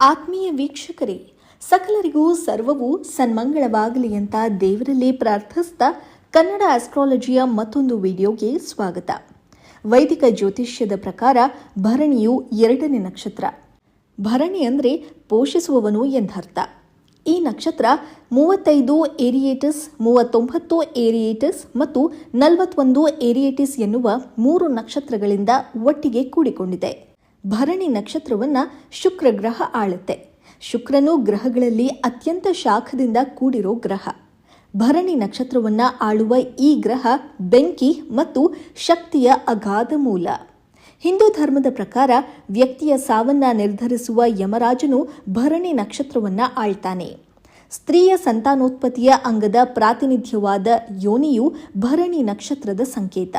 ಆತ್ಮೀಯ ವೀಕ್ಷಕರೇ, ಸಕಲರಿಗೂ ಸರ್ವವು ಸನ್ಮಂಗಳವಾಗಲಿ ಅಂತ ದೇವರಲ್ಲಿ ಪ್ರಾರ್ಥಿಸ್ತಾ ಕನ್ನಡ ಆಸ್ಟ್ರಾಲಜಿಯ ಮತ್ತೊಂದು ವಿಡಿಯೋಗೆ ಸ್ವಾಗತ. ವೈದಿಕ ಜ್ಯೋತಿಷ್ಯದ ಪ್ರಕಾರ ಭರಣಿಯು ಎರಡನೇ ನಕ್ಷತ್ರ. ಭರಣಿ ಅಂದರೆ ಪೋಷಿಸುವವನು ಎಂದರ್ಥ. ಈ ನಕ್ಷತ್ರ ಮೂವತ್ತೈದು ಏರಿಯೇಟಸ್, ಮೂವತ್ತೊಂಬತ್ತು ಏರಿಯೇಟಸ್ ಮತ್ತು ನಲವತ್ತೊಂದು ಏರಿಯೇಟಿಸ್ ಎನ್ನುವ ಮೂರು ನಕ್ಷತ್ರಗಳಿಂದ ಒಟ್ಟಿಗೆ ಕೂಡಿಕೊಂಡಿದೆ. ಭರಣಿ ನಕ್ಷತ್ರವನ್ನ ಶುಕ್ರ ಗ್ರಹ ಆಳುತ್ತೆ. ಶುಕ್ರನು ಗ್ರಹಗಳಲ್ಲಿ ಅತ್ಯಂತ ಶಾಖದಿಂದ ಕೂಡಿರೋ ಗ್ರಹ. ಭರಣಿ ನಕ್ಷತ್ರವನ್ನ ಆಳುವ ಈ ಗ್ರಹ ಬೆಂಕಿ ಮತ್ತು ಶಕ್ತಿಯ ಅಗಾಧ ಮೂಲ. ಹಿಂದೂ ಧರ್ಮದ ಪ್ರಕಾರ ವ್ಯಕ್ತಿಯ ಸಾವನ್ನ ನಿರ್ಧರಿಸುವ ಯಮರಾಜನು ಭರಣಿ ನಕ್ಷತ್ರವನ್ನ ಆಳ್ತಾನೆ. ಸ್ತ್ರೀಯ ಸಂತಾನೋತ್ಪತ್ತಿಯ ಅಂಗದ ಪ್ರಾತಿನಿಧ್ಯವಾದ ಯೋನಿಯು ಭರಣಿ ನಕ್ಷತ್ರದ ಸಂಕೇತ.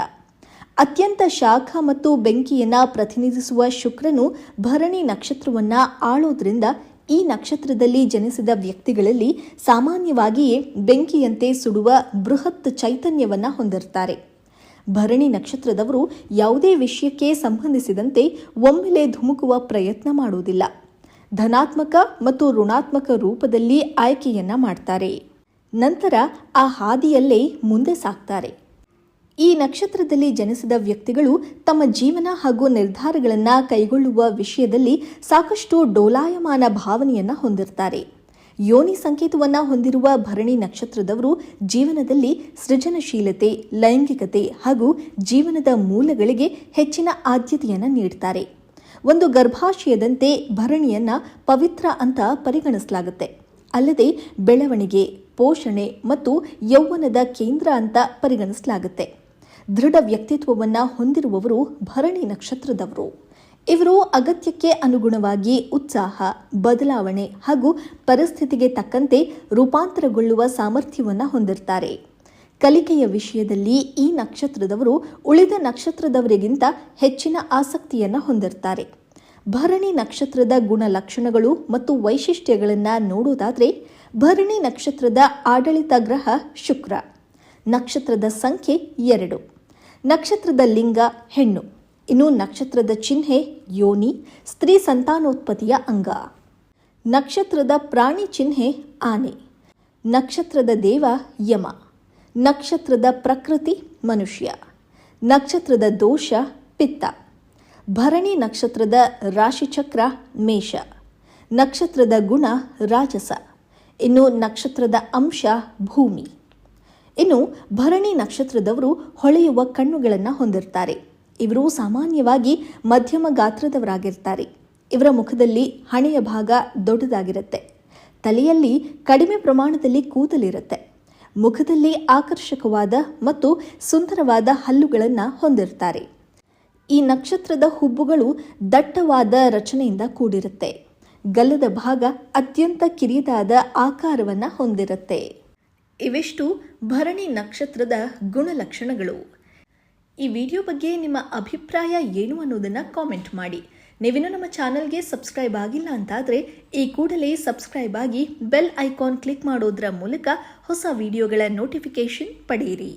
ಅತ್ಯಂತ ಶಾಖ ಮತ್ತು ಬೆಂಕಿಯನ್ನ ಪ್ರತಿನಿಧಿಸುವ ಶುಕ್ರನು ಭರಣಿ ನಕ್ಷತ್ರವನ್ನ ಆಳೋದ್ರಿಂದ ಈ ನಕ್ಷತ್ರದಲ್ಲಿ ಜನಿಸಿದ ವ್ಯಕ್ತಿಗಳಲ್ಲಿ ಸಾಮಾನ್ಯವಾಗಿಯೇ ಬೆಂಕಿಯಂತೆ ಸುಡುವ ಬೃಹತ್ ಚೈತನ್ಯವನ್ನ ಹೊಂದಿರ್ತಾರೆ. ಭರಣಿ ನಕ್ಷತ್ರದವರು ಯಾವುದೇ ವಿಷಯಕ್ಕೆ ಸಂಬಂಧಿಸಿದಂತೆ ಒಮ್ಮೆಲೆ ಧುಮುಕುವ ಪ್ರಯತ್ನ ಮಾಡುವುದಿಲ್ಲ. ಧನಾತ್ಮಕ ಮತ್ತು ಋಣಾತ್ಮಕ ರೂಪದಲ್ಲಿ ಆಯ್ಕೆಯನ್ನ ಮಾಡ್ತಾರೆ. ನಂತರ ಆ ಹಾದಿಯಲ್ಲೇ ಮುಂದೆ ಸಾಕ್ತಾರೆ. ಈ ನಕ್ಷತ್ರದಲ್ಲಿ ಜನಿಸಿದ ವ್ಯಕ್ತಿಗಳು ತಮ್ಮ ಜೀವನ ಹಾಗೂ ನಿರ್ಧಾರಗಳನ್ನು ಕೈಗೊಳ್ಳುವ ವಿಷಯದಲ್ಲಿ ಸಾಕಷ್ಟು ಡೋಲಾಯಮಾನ ಭಾವನೆಯನ್ನು ಹೊಂದಿರ್ತಾರೆ. ಯೋನಿ ಸಂಕೇತವನ್ನು ಹೊಂದಿರುವ ಭರಣಿ ನಕ್ಷತ್ರದವರು ಜೀವನದಲ್ಲಿ ಸೃಜನಶೀಲತೆ, ಲೈಂಗಿಕತೆ ಹಾಗೂ ಜೀವನದ ಮೂಲಗಳಿಗೆ ಹೆಚ್ಚಿನ ಆದ್ಯತೆಯನ್ನು ನೀಡ್ತಾರೆ. ಒಂದು ಗರ್ಭಾಶಯದಂತೆ ಭರಣಿಯನ್ನು ಪವಿತ್ರ ಅಂತ ಪರಿಗಣಿಸಲಾಗುತ್ತೆ. ಅಲ್ಲದೆ ಬೆಳವಣಿಗೆ, ಪೋಷಣೆ ಮತ್ತು ಯೌವನದ ಕೇಂದ್ರ ಅಂತ ಪರಿಗಣಿಸಲಾಗುತ್ತೆ. ದೃಢ ವ್ಯಕ್ತಿತ್ವವನ್ನು ಹೊಂದಿರುವವರು ಭರಣಿ ನಕ್ಷತ್ರದವರು. ಇವರು ಅಗತ್ಯಕ್ಕೆ ಅನುಗುಣವಾಗಿ ಉತ್ಸಾಹ, ಬದಲಾವಣೆ ಹಾಗೂ ಪರಿಸ್ಥಿತಿಗೆ ತಕ್ಕಂತೆ ರೂಪಾಂತರಗೊಳ್ಳುವ ಸಾಮರ್ಥ್ಯವನ್ನು ಹೊಂದಿರ್ತಾರೆ. ಕಲಿಕೆಯ ವಿಷಯದಲ್ಲಿ ಈ ನಕ್ಷತ್ರದವರು ಉಳಿದ ನಕ್ಷತ್ರದವರಿಗಿಂತ ಹೆಚ್ಚಿನ ಆಸಕ್ತಿಯನ್ನು ಹೊಂದಿರ್ತಾರೆ. ಭರಣಿ ನಕ್ಷತ್ರದ ಗುಣಲಕ್ಷಣಗಳು ಮತ್ತು ವೈಶಿಷ್ಟ್ಯಗಳನ್ನು ನೋಡುವುದಾದರೆ ಭರಣಿ ನಕ್ಷತ್ರದ ಆಡಳಿತ ಗ್ರಹ ಶುಕ್ರ, ನಕ್ಷತ್ರದ ಸಂಖ್ಯೆ ಎರಡು. ನಕ್ಷತ್ರದ ಲಿಂಗ ಹೆಣ್ಣು. ಇನ್ನು ನಕ್ಷತ್ರದ ಚಿಹ್ನೆ ಯೋನಿ, ಸ್ತ್ರೀ ಸಂತಾನೋತ್ಪತ್ತಿಯ ಅಂಗ. ನಕ್ಷತ್ರದ ಪ್ರಾಣಿ ಚಿಹ್ನೆ ಆನೆ. ನಕ್ಷತ್ರದ ದೇವ ಯಮ. ನಕ್ಷತ್ರದ ಪ್ರಕೃತಿ ಮನುಷ್ಯ. ನಕ್ಷತ್ರದ ದೋಷ ಪಿತ್ತ. ಭರಣಿ ನಕ್ಷತ್ರದ ರಾಶಿಚಕ್ರ ಮೇಷ. ನಕ್ಷತ್ರದ ಗುಣ ರಾಜಸ. ಇನ್ನು ನಕ್ಷತ್ರದ ಅಂಶ ಭೂಮಿ. ಇನ್ನು ಭರಣಿ ನಕ್ಷತ್ರದವರು ಹೊಳೆಯುವ ಕಣ್ಣುಗಳನ್ನು ಹೊಂದಿರ್ತಾರೆ. ಇವರು ಸಾಮಾನ್ಯವಾಗಿ ಮಧ್ಯಮ ಗಾತ್ರದವರಾಗಿರ್ತಾರೆ. ಇವರ ಮುಖದಲ್ಲಿ ಹಣೆಯ ಭಾಗ ದೊಡ್ಡದಾಗಿರುತ್ತೆ. ತಲೆಯಲ್ಲಿ ಕಡಿಮೆ ಪ್ರಮಾಣದಲ್ಲಿ ಕೂದಲಿರುತ್ತೆ. ಮುಖದಲ್ಲಿ ಆಕರ್ಷಕವಾದ ಮತ್ತು ಸುಂದರವಾದ ಹಲ್ಲುಗಳನ್ನು ಹೊಂದಿರ್ತಾರೆ. ಈ ನಕ್ಷತ್ರದ ಹುಬ್ಬುಗಳು ದಟ್ಟವಾದ ರಚನೆಯಿಂದ ಕೂಡಿರುತ್ತೆ. ಗಲ್ಲದ ಭಾಗ ಅತ್ಯಂತ ಕಿರಿದಾದ ಆಕಾರವನ್ನು ಹೊಂದಿರುತ್ತೆ. ಇವಿಷ್ಟು ಭರಣಿ ನಕ್ಷತ್ರದ ಗುಣಲಕ್ಷಣಗಳು. ಈ ವಿಡಿಯೋ ಬಗ್ಗೆ ನಿಮ್ಮ ಅಭಿಪ್ರಾಯ ಏನು ಅನ್ನೋದನ್ನು ಕಾಮೆಂಟ್ ಮಾಡಿ. ನೀವಿನ್ನೂ ನಮ್ಮ ಚಾನಲ್ಗೆ ಸಬ್ಸ್ಕ್ರೈಬ್ ಆಗಿಲ್ಲ ಅಂತಾದರೆ ಈ ಕೂಡಲೇ ಸಬ್ಸ್ಕ್ರೈಬ್ ಆಗಿ ಬೆಲ್ ಐಕಾನ್ ಕ್ಲಿಕ್ ಮಾಡೋದರ ಮೂಲಕ ಹೊಸ ವಿಡಿಯೋಗಳ ನೋಟಿಫಿಕೇಷನ್ ಪಡೆಯಿರಿ.